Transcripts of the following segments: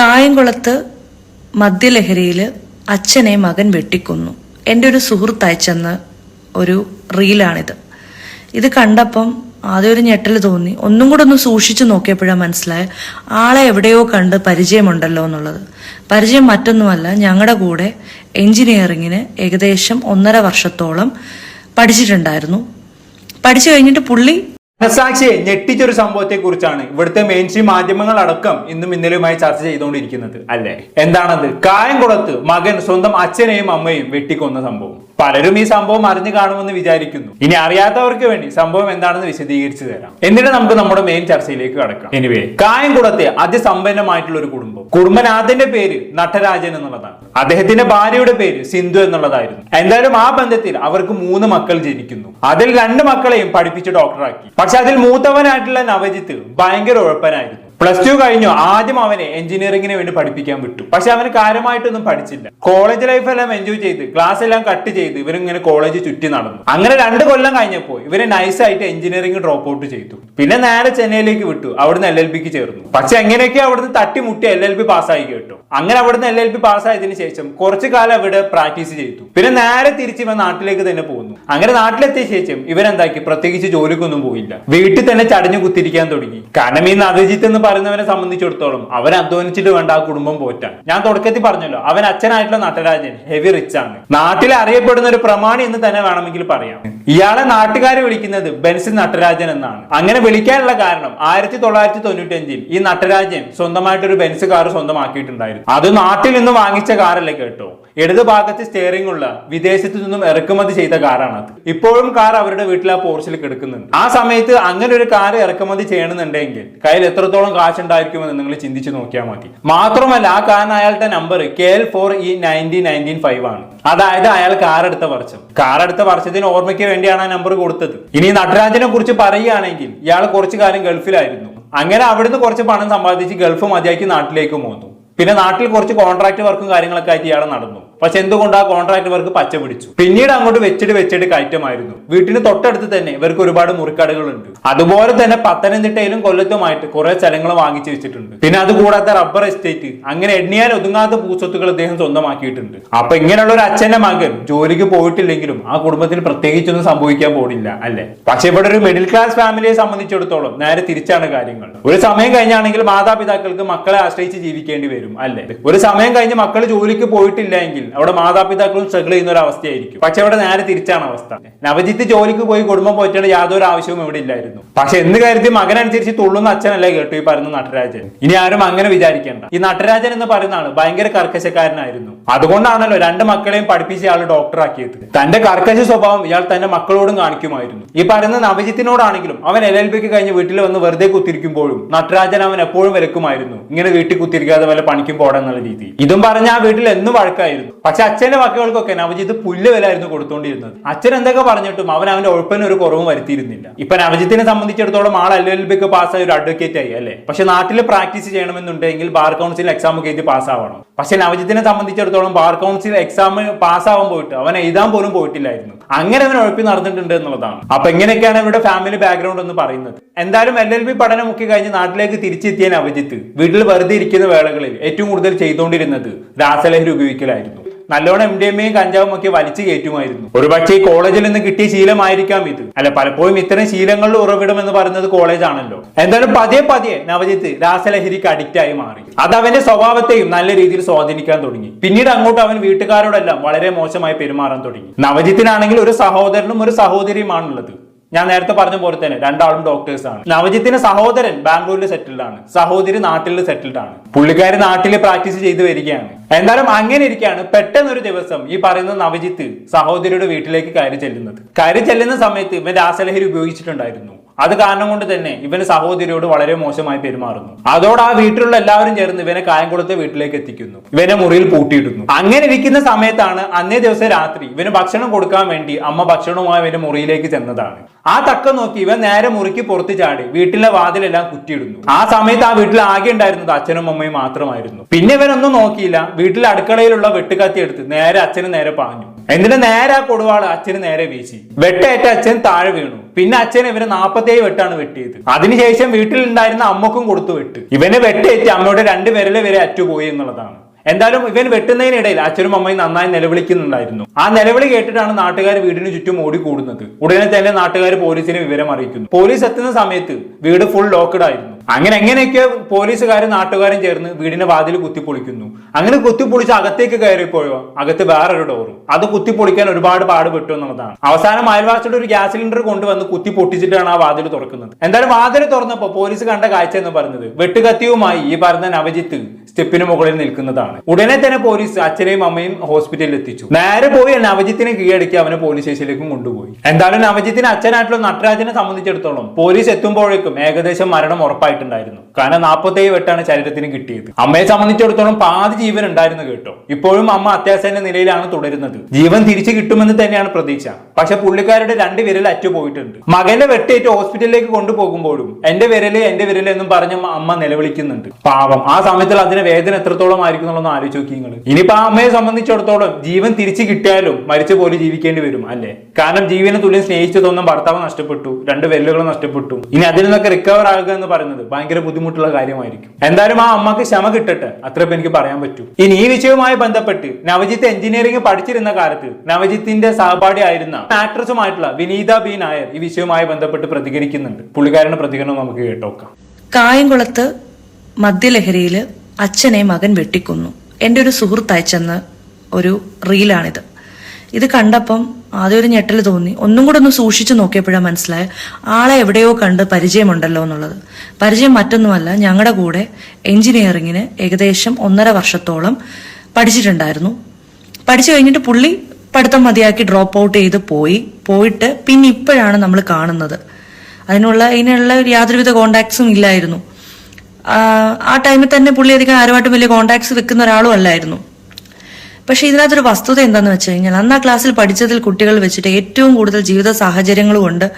കായംകുളത്ത് മദ്യലഹരിയിൽ അച്ഛനെ മകൻ വെട്ടിക്കൊന്നു. എന്റെ ഒരു സുഹൃത്ത് അയച്ചെന്ന് ഒരു റീലാണിത്. ഇത് കണ്ടപ്പം ആദ്യം ഒരു ഞെട്ടൽ തോന്നി. ഒന്നും കൂടെ ഒന്ന് സൂക്ഷിച്ചു നോക്കിയപ്പോഴാണ് മനസ്സിലായ ആളെ എവിടെയോ കണ്ട് പരിചയമുണ്ടല്ലോ എന്നുള്ളത്. പരിചയം മറ്റൊന്നുമല്ല ഞങ്ങളുടെ കൂടെ എഞ്ചിനീയറിങ്ങിന് ഏകദേശം ഒന്നര വർഷത്തോളം പഠിച്ചിട്ടുണ്ടായിരുന്നു. പഠിച്ചു കഴിഞ്ഞിട്ട് പുള്ളി മനസാക്ഷിയെ ഞെട്ടിച്ചൊരു സംഭവത്തെ കുറിച്ചാണ് ഇവിടുത്തെ മെയിൻ സ്ട്രീം മാധ്യമങ്ങൾ അടക്കം ഇന്നും ഇന്നലെയുമായി ചർച്ച ചെയ്തുകൊണ്ടിരിക്കുന്നത്. അല്ലേ? എന്താണത്? കായംകുളത്ത് മകൻ സ്വന്തം അച്ഛനെയും അമ്മയും വെട്ടിക്കൊന്ന സംഭവം. പലരും ഈ സംഭവം അറിഞ്ഞു കാണുമെന്ന് വിചാരിക്കുന്നു. ഇനി അറിയാത്തവർക്ക് വേണ്ടി സംഭവം എന്താണെന്ന് വിശദീകരിച്ചു തരാം. എന്നിട്ട് നമുക്ക് നമ്മുടെ മെയിൻ ചർച്ചയിലേക്ക് കടക്കാം. എനിവേ കായംകുളത്തെ അതിസമ്പന്നമായിട്ടുള്ള ഒരു കുടുംബം. കുടുംബനാഥന്റെ പേര് നട്ടരാജൻ എന്നുള്ളതാണ്. അദ്ദേഹത്തിന്റെ ഭാര്യയുടെ പേര് സിന്ധു എന്നുള്ളതായിരുന്നു. എന്തായാലും ആ ബന്ധത്തിൽ അവർക്ക് മൂന്ന് മക്കൾ ജനിക്കുന്നു. അതിൽ രണ്ട് മക്കളെയും പഠിപ്പിച്ച് ഡോക്ടറാക്കി പക്ഷെ അതിൽ മൂത്തവനായിട്ടുള്ള നവജിത്ത് ഭയങ്കര ഉഴപ്പനായിരുന്നു. പ്ലസ് ടു കഴിഞ്ഞു. ആദ്യം അവനെ എഞ്ചിനീയറിംഗിന് വേണ്ടി പഠിപ്പിക്കാൻ വിട്ടു. പക്ഷെ അവന് കാര്യമായിട്ടൊന്നും പഠിച്ചില്ല. കോളേജ് ലൈഫ് എല്ലാം എൻജോയ് ചെയ്ത് ക്ലാസ് എല്ലാം കട്ട് ചെയ്ത് ഇവരിങ്ങനെ കോളേജ് ചുറ്റി നടന്നു. അങ്ങനെ രണ്ട് കൊല്ലം കഴിഞ്ഞപ്പോൾ ഇവരെ നൈസായിട്ട് എഞ്ചിനീയറിംഗ് ഡ്രോപ്പ് ഔട്ട് ചെയ്തു. പിന്നെ നേരെ ചെന്നൈയിലേക്ക് വിട്ടു. അവിടുന്ന് എൽ എൽ പിക്ക് ചേർന്നു. പക്ഷെ എങ്ങനെയൊക്കെ അവിടുന്ന് തട്ടിമുട്ടി എൽ എൽ ബി പാസ്സായി കേട്ടോ. അങ്ങനെ അവിടുന്ന് എൽ എൽ ബി പാസ്സായതിനു ശേഷം കുറച്ചു കാലം അവിടെ പ്രാക്ടീസ് ചെയ്തു. പിന്നെ നേരെ തിരിച്ചു ഇവ നാട്ടിലേക്ക് തന്നെ പോകുന്നു അങ്ങനെ നാട്ടിലെത്തിയ ശേഷം ഇവരെന്താക്കി? പ്രത്യേകിച്ച് ജോലിക്കൊന്നും പോയില്ല. വീട്ടിൽ തന്നെ ചടഞ്ഞു കുത്തിരിക്കാൻ തുടങ്ങി. കാരണം ഈ നദജിത്ത് എന്ന് പറയുന്നവനെ സംബന്ധിച്ചിടത്തോളം അവൻ അധ്വാനിച്ചിട്ട് വേണ്ട ആ കുടുംബം പോറ്റാൻ ഞാൻ തുടക്കത്തിൽ പറഞ്ഞല്ലോ അവൻ അച്ഛനായിട്ടുള്ള നടരാജൻ ഹെവി റിച്ച് ആണ് നാട്ടിൽ അറിയപ്പെടുന്ന ഒരു പ്രമാണി എന്ന് തന്നെ വേണമെങ്കിൽ പറയാം. ഇയാളെ നാട്ടുകാർ വിളിക്കുന്നത് ബെൻസിൽ നട്ടരാജൻ എന്നാണ്. അങ്ങനെ വിളിക്കാനുള്ള കാരണം ആയിരത്തി തൊള്ളായിരത്തി തൊണ്ണൂറ്റി അഞ്ചിൽ ഈ നട്ടരാജൻ സ്വന്തമായിട്ടൊരു ബെൻസ് കാർ സ്വന്തമാക്കിയിട്ടുണ്ടായിരുന്നു. അത് നാട്ടിൽ നിന്ന് വാങ്ങിച്ച കാറല്ലേ കേട്ടോ. ഇടത് ഭാഗത്ത് സ്റ്റിയറിംഗ് ഉള്ള വിദേശത്തു നിന്നും ഇറക്കുമതി ചെയ്ത കാറാണത്. ഇപ്പോഴും കാർ അവരുടെ വീട്ടിൽ ആ പോർച്ചിൽ കിടക്കുന്നുണ്ട്. ആ സമയത്ത് അങ്ങനെ ഒരു കാർ ഇറക്കുമതി ചെയ്യണമെന്നുണ്ടെങ്കിൽ കയ്യിൽ എത്രത്തോളം കാശ് ഉണ്ടായിരിക്കുമെന്ന് നിങ്ങൾ ചിന്തിച്ചു നോക്കിയാൽ മതി. മാത്രമല്ല ആ കാറിന് അയാളുടെ number K L four E nineteen nineteen five ആണ്. അതായത് അയാൾ കാർ എടുത്ത വർഷം. കാർ എടുത്ത വർഷത്തിന് ഓർമ്മയ്ക്ക് വേണ്ടിയാണ് ആ നമ്പർ കൊടുത്തത്. ഇനി നടരാജനെ കുറിച്ച് പറയുകയാണെങ്കിൽ ഇയാൾ കുറച്ചു കാലം ഗൾഫിലായിരുന്നു. അങ്ങനെ അവിടുന്ന് കുറച്ച് പണം സമ്പാദിച്ച് ഗൾഫ് മതിയാക്കി നാട്ടിലേക്ക് പോന്നു. പിന്നെ നാട്ടിൽ കുറച്ച് കോൺട്രാക്ട് വർക്കും കാര്യങ്ങളൊക്കെ ആയിട്ട് ഇയാൾ നടന്നു. പക്ഷെ എന്തുകൊണ്ട് ആ കോൺട്രാക്ട് വർക്ക് പച്ച പിടിച്ചു? പിന്നീട് അങ്ങോട്ട് വെച്ചിട്ട് വെച്ചിട്ട് കയറ്റമായിരുന്നു. വീട്ടിന് തൊട്ടടുത്ത് തന്നെ ഇവർക്ക് ഒരുപാട് മുറിക്കടകളുണ്ട്. അതുപോലെ തന്നെ പത്തനംതിട്ടയിലും കൊല്ലത്തുമായിട്ട് കുറെ സ്ഥലങ്ങൾ വാങ്ങിച്ചു വെച്ചിട്ടുണ്ട്. പിന്നെ അതുകൂടാതെ റബ്ബർ എസ്റ്റേറ്റ് അങ്ങനെ എണ്ണിയാൽ ഒതുങ്ങാത്ത പൂച്ചത്തുകൾ അദ്ദേഹം സ്വന്തമാക്കിയിട്ടുണ്ട്. അപ്പൊ ഇങ്ങനെയുള്ള ഒരു അച്ഛന്റെ മകൻ ജോലിക്ക് പോയിട്ടില്ലെങ്കിലും ആ കുടുംബത്തിൽ പ്രത്യേകിച്ചൊന്നും സംഭവിക്കാൻ പോടില്ല അല്ലെ? പക്ഷെ ഇവിടെ ഒരു മിഡിൽ ക്ലാസ് ഫാമിലിയെ സംബന്ധിച്ചിടത്തോളം നേരെ തിരിച്ചാണ് കാര്യങ്ങൾ. ഒരു സമയം കഴിഞ്ഞാണെങ്കിൽ മാതാപിതാക്കൾക്ക് മക്കളെ ആശ്രയിച്ച് ജീവിക്കേണ്ടി വരും അല്ലെ? ഒരു സമയം കഴിഞ്ഞ് മക്കൾ ജോലിക്ക് പോയിട്ടില്ല എങ്കിൽ അവിടെ മാതാപിതാക്കളും സ്ട്രഗിൾ ചെയ്യുന്ന ഒരു അവസ്ഥയായിരിക്കും. പക്ഷെ അവിടെ നേരെ തിരിച്ചാണ് അവസ്ഥ. നവജിത്ത് ജോലിക്ക് പോയി കുടുംബം പോറ്റേണ്ട യാതൊരു ആവശ്യവും ഇവിടെ ഇല്ലായിരുന്നു. പക്ഷെ എന്ത് കാര്യത്തിൽ മകനനുസരിച്ച് തുള്ളുന്ന അച്ഛനല്ല കേട്ടു ഈ പറയുന്ന നടരാജൻ. ഇനി ആരും അങ്ങനെ വിചാരിക്കേണ്ട. ഈ നടരാജൻ എന്ന് പറയുന്ന ആൾ ഭയങ്കര കർക്കശക്കാരനായിരുന്നു. അതുകൊണ്ടാണല്ലോ രണ്ട് മക്കളെയും പഠിപ്പിച്ച് ഇയാൾ ഡോക്ടറാക്കിയത്. തന്റെ കർക്കശ സ്വഭാവം ഇയാൾ തന്റെ മക്കളോടും കാണിക്കുമായിരുന്നു. ഈ പറയുന്ന നവജിത്തിനോടാണെങ്കിലും അവൻ എൽ എൽ ബിക്ക് കഴിഞ്ഞ് വീട്ടിൽ വന്ന് വെറുതെ കുത്തിരിക്കുമ്പോഴും നടരാജൻ അവൻ എപ്പോഴും വിലക്കുമായിരുന്നു. ഇങ്ങനെ വീട്ടിൽ കുത്തിരിക്കാതെ വല്ല പണിക്കും പോടാന്നുള്ള രീതി. ഇതും പറഞ്ഞ ആ വീട്ടിൽ എന്നും വഴക്കായിരുന്നു. പക്ഷെ അച്ഛന്റെ വാക്കുകൾക്കൊക്കെ നവജിത്ത് പുല്ല് വിലായിരുന്നു കൊടുത്തോണ്ടിരുന്നത്. അച്ഛൻ എന്തൊക്കെ പറഞ്ഞിട്ടും അവൻ അവന്റെ ഉഴപ്പിന് ഒരു കുറവും വരുത്തിയിരുന്നില്ല. ഇപ്പൊ നവജിത്തിനെ സംബന്ധിച്ചിടത്തോളം ആൾ എൽ എൽ ബിക്ക് പാസ്സായ ഒരു അഡ്വക്കേറ്റ് ആയി അല്ലേ? പക്ഷെ നാട്ടിൽ പ്രാക്ടീസ് ചെയ്യണമെന്നുണ്ടെങ്കിൽ ബാർ കൗൺസിൽ എക്സാം ഒക്കെ എഴുതി പാസ്സാവണം. പക്ഷെ നവജിത്തിനെ സംബന്ധിച്ചിടത്തോളം ബാർ കൗൺസിൽ എക്സാം പാസ്സാവാൻ പോയിട്ട് അവൻ എഴുതാൻ പോലും പോയിട്ടില്ലായിരുന്നു. അങ്ങനെ അവൻ ഉഴപ്പി നടന്നിട്ടുണ്ട് എന്നുള്ളതാണ്. അപ്പൊ എങ്ങനെയൊക്കെയാണ് ഇവരുടെ ഫാമിലി ബാക്ക്ഗ്രൗണ്ട് എന്ന് പറയുന്നത്. എന്തായാലും എൽ എൽ ബി പഠനം ഒക്കെ കഴിഞ്ഞ് നാട്ടിലേക്ക് തിരിച്ചെത്തിയ നവജിത്ത് വീട്ടിൽ വെറുതെ ഇരിക്കുന്ന വേളകളിൽ ഏറ്റവും കൂടുതൽ ചെയ്തുകൊണ്ടിരുന്നത് രാസലഹരി ഉപയോഗിക്കലായിരുന്നു. നല്ലോണം എം ഡി എം എയും കഞ്ചാവും ഒക്കെ വലിച്ചു കയറ്റുമായിരുന്നു. ഒരുപക്ഷെ ഈ കോളേജിൽ നിന്ന് കിട്ടിയ ശീലമായിരിക്കാം ഇത്. അല്ല പലപ്പോഴും ഇത്തരം ശീലങ്ങളിൽ ഉറവിടം എന്ന് പറയുന്നത് കോളേജ് ആണല്ലോ എന്തായാലും പതിയെ പതിയെ നവജിത്ത് രാസലഹരിക്ക് അഡിക്റ്റ് ആയി മാറി. അത് അവന്റെ സ്വഭാവത്തെയും നല്ല രീതിയിൽ സ്വാധീനിക്കാൻ തുടങ്ങി. പിന്നീട് അങ്ങോട്ട് അവൻ വീട്ടുകാരോടെല്ലാം വളരെ മോശമായി പെരുമാറാൻ തുടങ്ങി. നവജിത്തിനാണെങ്കിൽ ഒരു സഹോദരനും ഒരു സഹോദരിയുമാണുള്ളത്. ഞാൻ നേരത്തെ പറഞ്ഞ പോലെ തന്നെ രണ്ടാളും ഡോക്ടേഴ്സ് ആണ്. നവജിത്തിന്റെ സഹോദരൻ ബാംഗ്ലൂരിൽ സെറ്റിൽഡ് ആണ്. സഹോദരി നാട്ടിൽ സെറ്റിൽഡ് ആണ്. പുള്ളിക്കാരി നാട്ടിൽ പ്രാക്ടീസ് ചെയ്തു വരികയാണ്. എന്തായാലും അങ്ങനെ ഇരിക്കുകയാണ് പെട്ടെന്നൊരു ദിവസം ഈ പറയുന്ന നവജിത്ത് സഹോദരിയുടെ വീട്ടിലേക്ക് കയറി ചെല്ലുന്നത്. കയറി ചെല്ലുന്ന സമയത്ത് ഇവൻ രാസലഹരി ഉപയോഗിച്ചിട്ടുണ്ടായിരുന്നു. അത് കാരണം കൊണ്ട് തന്നെ ഇവന് സഹോദരിയോട് വളരെ മോശമായി പെരുമാറുന്നു. അതോടെ ആ വീട്ടിലുള്ള എല്ലാവരും ചേർന്ന് ഇവനെ കായംകുളത്തെ വീട്ടിലേക്ക് എത്തിക്കുന്നു. ഇവനെ മുറിയിൽ പൂട്ടിയിടുന്നു. അങ്ങനെ ഇരിക്കുന്ന സമയത്താണ് അന്നേ ദിവസം രാത്രി ഇവന് ഭക്ഷണം കൊടുക്കാൻ വേണ്ടി അമ്മ ഭക്ഷണവുമായി ഇവന്റെ മുറിയിലേക്ക് ചെന്നതാണ്. ആ തക്ക നോക്കി ഇവൻ നേരെ മുറിക്ക് പുറത്ത് ചാടി വീട്ടിലെ വാതിലെല്ലാം കുറ്റിയിടുന്നു. ആ സമയത്ത് ആ വീട്ടിൽ ആകെ ഉണ്ടായിരുന്നത് അച്ഛനും അമ്മയും മാത്രമായിരുന്നു. പിന്നെ ഇവനൊന്നും നോക്കിയില്ല. വീട്ടിലെ അടുക്കളയിലുള്ള വെട്ടുകത്തി എടുത്ത് നേരെ അച്ഛന് നേരെ പാഞ്ഞു. എന്നിട്ട് നേരെ ആ കൊടുവാൾ അച്ഛന് നേരെ വീശി. വെട്ടേറ്റ അച്ഛൻ താഴെ വീണു. പിന്നെ അച്ഛൻ ഇവന് നാപ്പത്തേഴ് വെട്ടാണ് വെട്ടിയത്. അതിനുശേഷം വീട്ടിലുണ്ടായിരുന്ന അമ്മക്കും കൊടുത്തു വെട്ട്. ഇവന് വെട്ടേറ്റ് അമ്മയുടെ രണ്ട് വിരൽ വരെ അറ്റുപോയി എന്നുള്ളതാണ്. എന്തായാലും ഇവൻ വെട്ടുന്നതിനിടയിൽ അച്ഛനും അമ്മയും നന്നായി നിലവിളിക്കുന്നുണ്ടായിരുന്നു. ആ നിലവിളി കേട്ടിട്ടാണ് നാട്ടുകാർ വീടിന് ചുറ്റും ഓടിക്കൂടുന്നത്. ഉടനെ തന്നെ നാട്ടുകാർ പോലീസിനെ വിവരം അറിയിക്കുന്നു പോലീസ് എത്തുന്ന സമയത്ത് വീട് ഫുൾ ലോക്ക്ഡ് ആയിരുന്നു. അങ്ങനെ എങ്ങനെയൊക്കെ പോലീസുകാരും നാട്ടുകാരും ചേർന്ന് വീടിന്റെ വാതിൽ കുത്തിപ്പൊളിക്കുന്നു. അങ്ങനെ കുത്തിപ്പൊളിച്ച് അകത്തേക്ക് കയറിപ്പോയോ? അകത്ത് വേറൊരു ഡോറും അത് കുത്തിപ്പൊളിക്കാൻ ഒരുപാട് പാടുപെട്ടു എന്നുള്ളതാണ്. അവസാനം അയൽവാസിയുടെ ഒരു ഗ്യാസ് സിലിണ്ടർ കൊണ്ടുവന്ന് കുത്തി പൊട്ടിച്ചിട്ടാണ് ആ വാതിൽ തുറക്കുന്നത്. എന്തായാലും വാതിൽ തുറന്നപ്പോൾ പോലീസ് കണ്ട കാഴ്ച എന്ന് പറഞ്ഞത് വെട്ടുകത്തിയുമായി ഈ പറഞ്ഞ നവജിത്ത് സ്റ്റെപ്പിന് മുകളിൽ നിൽക്കുന്നതാണ്. ഉടനെ തന്നെ പോലീസ് അച്ഛനെയും അമ്മയും ഹോസ്പിറ്റലിൽ എത്തിച്ചു. നേരെ പോയി നവജിത്തിനെ കീഴടക്കി അവനെ പോലീസ് സ്റ്റേഷനിലേക്കും കൊണ്ടുപോയി. എന്തായാലും നവജിത്തിന് അച്ഛനായിട്ടുള്ള നട്ടരാജനെ സംബന്ധിച്ചിടത്തോളം പോലീസ് എത്തുമ്പോഴേക്കും ഏകദേശം മരണം ഉറപ്പായിട്ടുണ്ടായിരുന്നു കാരണം നാൽപ്പത്തേഴ് വെട്ടാണ് ശരീരത്തിന് കിട്ടിയത്. അമ്മയെ സംബന്ധിച്ചിടത്തോളം പാതി ജീവൻ ഉണ്ടായിരുന്നു കേട്ടോ. ഇപ്പോഴും അമ്മ അത്യാസന്റെ നിലയിലാണ് തുടരുന്നത്. ജീവൻ തിരിച്ചു കിട്ടുമെന്ന് തന്നെയാണ് പ്രതീക്ഷ. പക്ഷെ പുള്ളിക്കാരുടെ രണ്ട് വിരൽ അറ്റുപോയിട്ടുണ്ട്. മകന്റെ വെട്ടേറ്റ് ഹോസ്പിറ്റലിലേക്ക് കൊണ്ടുപോകുമ്പോഴും എന്റെ വിരൽ എന്റെ വിരൽ എന്നും പറഞ്ഞ് അമ്മ നിലവിളിക്കുന്നുണ്ട്. പാവം ആ സമയത്തിൽ അതിന്റെ വേദന എത്രത്തോളം ആയിരിക്കും എന്നുള്ളതൊന്ന് ആലോചിച്ച് നോക്കി നിങ്ങൾ ഇനിയിപ്പോ ആ അമ്മയെ സംബന്ധിച്ചിടത്തോളം ജീവൻ തിരിച്ചു കിട്ടിയാലും മരിച്ച പോലെ ജീവിക്കേണ്ടി വരും അല്ലേ? കാരണം ജീവനെ തുല്യം സ്നേഹിച്ചതൊന്നും ഭർത്താവ് നഷ്ടപ്പെട്ടു രണ്ട് വെല്ലുകൾ നഷ്ടപ്പെട്ടു. ഇനി അതിൽ നിന്നൊക്കെ റിക്കവർ ആകുക എന്ന് പറയുന്നത് ഭയങ്കര ബുദ്ധിമുട്ടുള്ള കാര്യമായിരിക്കും. എന്തായാലും ആ അമ്മയ്ക്ക് ക്ഷമ കിട്ടട്ടെ. അത്ര എനിക്ക് പറയാൻ പറ്റൂ. ഇനി ഈ വിഷയവുമായി ബന്ധപ്പെട്ട് നവജിത്ത് എഞ്ചിനീയറിംഗ് പഠിച്ചിരുന്ന കാലത്ത് നവജിത്തിന്റെ സഹപാഠിയായിരുന്ന ആക്ട്രസുമായിട്ടുള്ള വിനീത ബി നായർ ഈ വിഷയവുമായി ബന്ധപ്പെട്ട് പ്രതികരിക്കുന്നുണ്ട്. പുള്ളിക്കാരുടെ പ്രതികരണം നമുക്ക് കേട്ടോക്കാം. കായംകുളത്ത് മദ്യലഹരിയിൽ അച്ഛനെ മകൻ വെട്ടിക്കൊന്നു. എന്റെ ഒരു സുഹൃത്ത് അയച്ചെന്ന് ഒരു റീലാണിത് ഇത് കണ്ടപ്പം ആദ്യം ഒരു ഞെട്ടൽ തോന്നി. ഒന്നും കൂടെ ഒന്ന് സൂക്ഷിച്ചു നോക്കിയപ്പോഴാണ് മനസ്സിലായ. ആളെ എവിടെയോ കണ്ട് പരിചയമുണ്ടല്ലോ എന്നുള്ളത്. പരിചയം മറ്റൊന്നുമല്ല ഞങ്ങളുടെ കൂടെ എഞ്ചിനീയറിങ്ങിന് ഏകദേശം ഒന്നര വർഷത്തോളം പഠിച്ചിട്ടുണ്ടായിരുന്നു. പഠിച്ചു കഴിഞ്ഞിട്ട് പുള്ളി പഠിത്തം മതിയാക്കി ഡ്രോപ്പ് ഔട്ട് ചെയ്ത് പോയി. പോയിട്ട് പിന്നെ ഇപ്പോഴാണ് നമ്മൾ കാണുന്നത്. അതിനുള്ള ഇതിനുള്ള യാതൊരുവിധ കോണ്ടാക്ട്സും ഇല്ലായിരുന്നു. ആ ടൈമിൽ തന്നെ പുള്ളി അധികം ആരുമായിട്ടും വലിയ കോണ്ടാക്ട്സ് വെക്കുന്ന ഒരാളും അല്ലായിരുന്നു. പക്ഷെ ഇതിനകത്തൊരു വസ്തുത എന്താണെന്ന് വെച്ച് കഴിഞ്ഞാൽ അന്ന് ആ ക്ലാസ്സിൽ പഠിച്ചതിൽ കുട്ടികൾ വെച്ചിട്ട് ഏറ്റവും കൂടുതൽ ജീവിത സാഹചര്യങ്ങളും കൊണ്ട്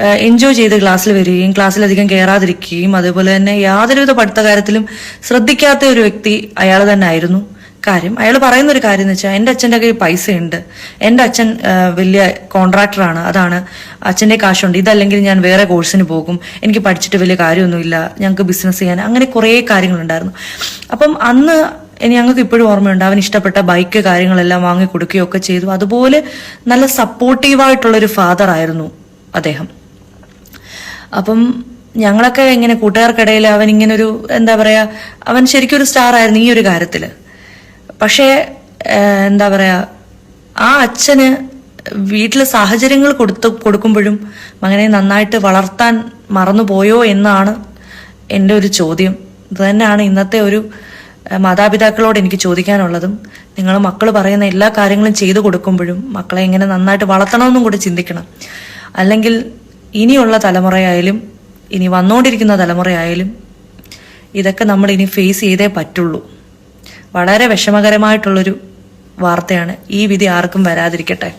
എൻജോയ് ചെയ്ത് ക്ലാസ്സിൽ വരികയും ക്ലാസ്സിലധികം കയറാതിരിക്കുകയും അതുപോലെ തന്നെ യാതൊരുവിധ പഠിത്ത കാര്യത്തിലും ശ്രദ്ധിക്കാത്ത ഒരു വ്യക്തി അയാൾ തന്നെ ആയിരുന്നു. കാര്യം അയാൾ പറയുന്ന ഒരു കാര്യം എന്ന് വെച്ചാൽ എന്റെ അച്ഛന്റെ കയ്യിൽ പൈസയുണ്ട്. എന്റെ അച്ഛൻ വലിയ കോൺട്രാക്ടറാണ്. അതാണ് അച്ഛന്റെ കാശുണ്ട്. ഇതല്ലെങ്കിൽ ഞാൻ വേറെ കോഴ്സിന് പോകും. എനിക്ക് പഠിച്ചിട്ട് വലിയ കാര്യമൊന്നുമില്ല. ഞങ്ങൾക്ക് ബിസിനസ് ചെയ്യാൻ അങ്ങനെ കുറേ കാര്യങ്ങളുണ്ടായിരുന്നു. അപ്പം അന്ന് ഞങ്ങൾക്ക് ഇപ്പോഴും ഓർമ്മയുണ്ട്. അവൻ ഇഷ്ടപ്പെട്ട ബൈക്ക് കാര്യങ്ങളെല്ലാം വാങ്ങി കൊടുക്കുകയൊക്കെ ചെയ്തു. അതുപോലെ നല്ല സപ്പോർട്ടീവായിട്ടുള്ളൊരു ഫാദർ ആയിരുന്നു അദ്ദേഹം. അപ്പം ഞങ്ങളൊക്കെ ഇങ്ങനെ കൂട്ടുകാർക്കിടയിൽ അവൻ ഇങ്ങനെ ഒരു എന്താ പറയാ അവൻ ശരിക്കും ഒരു സ്റ്റാർ ആയിരുന്നു ഈ ഒരു കാര്യത്തിൽ. പക്ഷേ എന്താ പറയാ ആ അച്ഛന് വീട്ടിലെ സാഹചര്യങ്ങൾ കൊടുത്ത് കൊടുക്കുമ്പോഴും മകനെ നന്നായിട്ട് വളർത്താൻ മറന്നുപോയോ എന്നാണ് എന്റെ ഒരു ചോദ്യം. ഇത് തന്നെയാണ് ഇന്നത്തെ ഒരു മാതാപിതാക്കളോട് എനിക്ക് ചോദിക്കാനുള്ളതും നിങ്ങൾ മക്കൾ പറയുന്ന എല്ലാ കാര്യങ്ങളും ചെയ്തു കൊടുക്കുമ്പോഴും മക്കളെ എങ്ങനെ നന്നായിട്ട് വളർത്തണമെന്നും കൂടി ചിന്തിക്കണം. അല്ലെങ്കിൽ ഇനിയുള്ള തലമുറയായാലും ഇനി വന്നുകൊണ്ടിരിക്കുന്ന തലമുറയായാലും ഇതൊക്കെ നമ്മൾ ഇനി ഫേസ് ചെയ്തേ പറ്റുള്ളൂ. വളരെ വിഷമകരമായിട്ടുള്ളൊരു വാർത്തയാണ് ഈ വിധി ആർക്കും വരാതിരിക്കട്ടെ.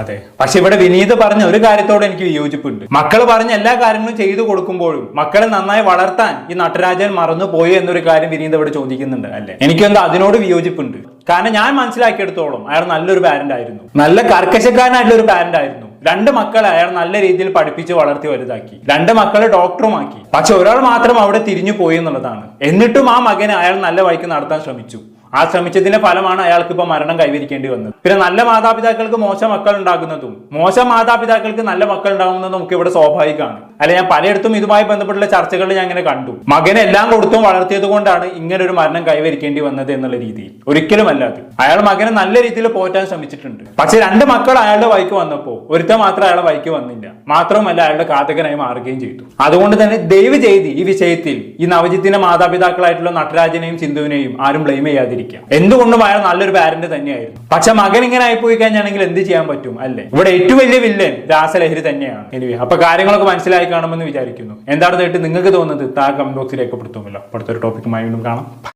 അതെ. പക്ഷെ ഇവിടെ വിനീത് പറഞ്ഞ ഒരു കാര്യത്തോട് എനിക്ക് വിയോജിപ്പുണ്ട്. മക്കൾ പറഞ്ഞ എല്ലാ കാര്യങ്ങളും ചെയ്തു കൊടുക്കുമ്പോഴും മക്കളെ നന്നായി വളർത്താൻ ഈ നട്ടരാജൻ മറന്നു പോയി എന്നൊരു കാര്യം വിനീത് ഇവിടെ ചോദിക്കുന്നുണ്ട് അല്ലെ? എനിക്കെന്താ അതിനോട് വിയോജിപ്പുണ്ട്. കാരണം ഞാൻ മനസ്സിലാക്കിയെടുത്തോളം അയാൾ നല്ലൊരു പാരന്റ് ആയിരുന്നു. നല്ല കർക്കശക്കാരനായിട്ടുള്ള ഒരു പാരന്റ് ആയിരുന്നു. രണ്ട് മക്കളെ അയാൾ നല്ല രീതിയിൽ പഠിപ്പിച്ച് വളർത്തി വലുതാക്കി. രണ്ട് മക്കളെ ഡോക്ടറുമാക്കി പക്ഷെ ഒരാൾ മാത്രം അവിടെ തിരിഞ്ഞു പോയി എന്നുള്ളതാണ്. എന്നിട്ടും ആ മകനെ അയാൾ നല്ല വഴിക്ക് നടത്താൻ ശ്രമിച്ചു. ആ ശ്രമിച്ചതിന്റെ ഫലമാണ് അയാൾക്ക് ഇപ്പൊ മരണം കൈവരിക്കേണ്ടി വന്നത്. പിന്നെ നല്ല മാതാപിതാക്കൾക്ക് മോശം മക്കൾ ഉണ്ടാകുന്നതും മോശം മാതാപിതാക്കൾക്ക് നല്ല മക്കൾ ഉണ്ടാകുന്നതും നമുക്ക് ഇവിടെ സ്വാഭാവികമാണ്. അല്ല ഞാൻ പലയിടത്തും ഇതുമായി ബന്ധപ്പെട്ടുള്ള ചർച്ചകൾ ഞാൻ ഇങ്ങനെ കണ്ടു. മകനെ എല്ലാം കൊടുത്തും വളർത്തിയത് കൊണ്ടാണ് ഇങ്ങനെ ഒരു മരണം കൈവരിക്കേണ്ടി വന്നത് എന്നുള്ള രീതിയിൽ. ഒരിക്കലും അല്ലാതെ അയാൾ മകനെ നല്ല രീതിയിൽ പോറ്റാൻ ശ്രമിച്ചിട്ടുണ്ട്. പക്ഷെ രണ്ട് മക്കൾ അയാളുടെ വൈക്ക് വന്നപ്പോ ഒരുത്ത മാത്രം അയാളുടെ വൈക്ക് വന്നില്ല. മാത്രമല്ല അയാളുടെ കാതകനായി മാറുകയും ചെയ്തു. അതുകൊണ്ട് തന്നെ ദയവ് ചെയ്ത് ഈ വിഷയത്തിൽ ഈ നവജിത്തിന്റെ മാതാപിതാക്കളായിട്ടുള്ള നടരാജനെയും സിന്ധുവിനെയും ആരും ബ്ലെയിം ചെയ്യാതിരിക്കാം എന്തുകൊണ്ടും അയാൾ നല്ലൊരു പാരന്റ് തന്നെയായിരുന്നു. പക്ഷെ മകൻ ഇങ്ങനെ ആയിപ്പോയി കഴിഞ്ഞാണെങ്കിൽ എന്ത് ചെയ്യാൻ പറ്റും? അല്ലേ? ഇവിടെ ഏറ്റവും വലിയ വില്ലൻ രാസലഹരി തന്നെയാണ്. അപ്പൊ കാര്യങ്ങളൊക്കെ മനസ്സിലായി കാണുമെന്ന് വിചാരിക്കുന്നു. എന്താണ് നേരിട്ട് നിങ്ങൾക്ക് തോന്നുന്നത് താ കമന്റ് ബോക്സിൽ രേഖപ്പെടുത്തുമല്ലോ. അടുത്തൊരു ടോപ്പിക്കുമായി വീണ്ടും കാണാം.